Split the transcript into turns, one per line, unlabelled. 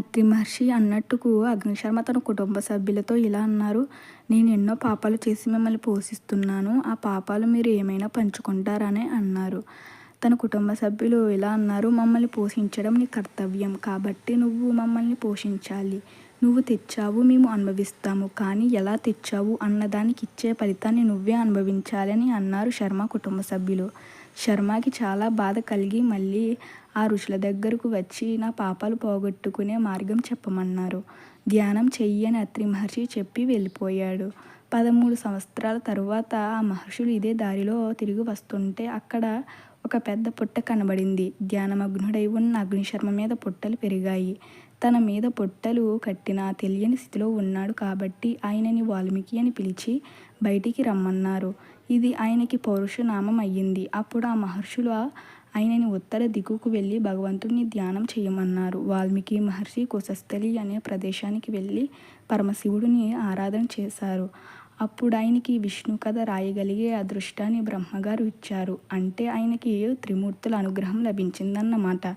అత్తి మహర్షి అన్నట్టుకు అగ్నిశర్మ తన కుటుంబ సభ్యులతో ఇలా అన్నారు నేను ఎన్నో పాపాలు చేసి మిమ్మల్ని పోషిస్తున్నాను ఆ పాపాలు మీరు ఏమైనా పంచుకుంటారని అన్నారు. తన కుటుంబ సభ్యులు ఇలా అన్నారు మమ్మల్ని పోషించడం నీ కర్తవ్యం కాబట్టి నువ్వు మమ్మల్ని పోషించాలి. నువ్వు తెచ్చావు మేము అనుభవిస్తాము. కానీ ఎలా తెచ్చావు అన్నదానికి ఇచ్చే ఫలితాన్ని నువ్వే అనుభవించాలని అన్నారు శర్మ కుటుంబ సభ్యులు. శర్మకి చాలా బాధ కలిగి మళ్ళీ ఆ ఋషుల దగ్గరకు వచ్చి నా పాపాలు పోగొట్టుకునే మార్గం చెప్పమన్నారు. ధ్యానం చెయ్యి అని అత్రి మహర్షి చెప్పి వెళ్ళిపోయాడు. పదమూడు సంవత్సరాల తరువాత ఆ మహర్షులు ఇదే దారిలో తిరిగి వస్తుంటే అక్కడ ఒక పెద్ద పుట్ట కనబడింది. ధ్యానమగ్నుడై ఉన్న అగ్నిశర్మ మీద పుట్టలు పెరిగాయి. తన మీద పొట్టలు కట్టిన తెలియని స్థితిలో ఉన్నాడు కాబట్టి ఆయనని వాల్మీకి అని పిలిచి బయటికి రమ్మన్నారు. ఇది ఆయనకి పౌరుషనామం అయ్యింది. అప్పుడు ఆ మహర్షులు ఆయనని ఉత్తర దిగుకు వెళ్ళి భగవంతుడిని ధ్యానం చేయమన్నారు. వాల్మీకి మహర్షి కుశస్థలి అనే ప్రదేశానికి వెళ్ళి పరమశివుడిని ఆరాధన చేశారు. అప్పుడు ఆయనకి విష్ణు కథ రాయగలిగే అదృష్టాన్ని బ్రహ్మగారు ఇచ్చారు. అంటే ఆయనకి త్రిమూర్తుల అనుగ్రహం లభించిందన్నమాట.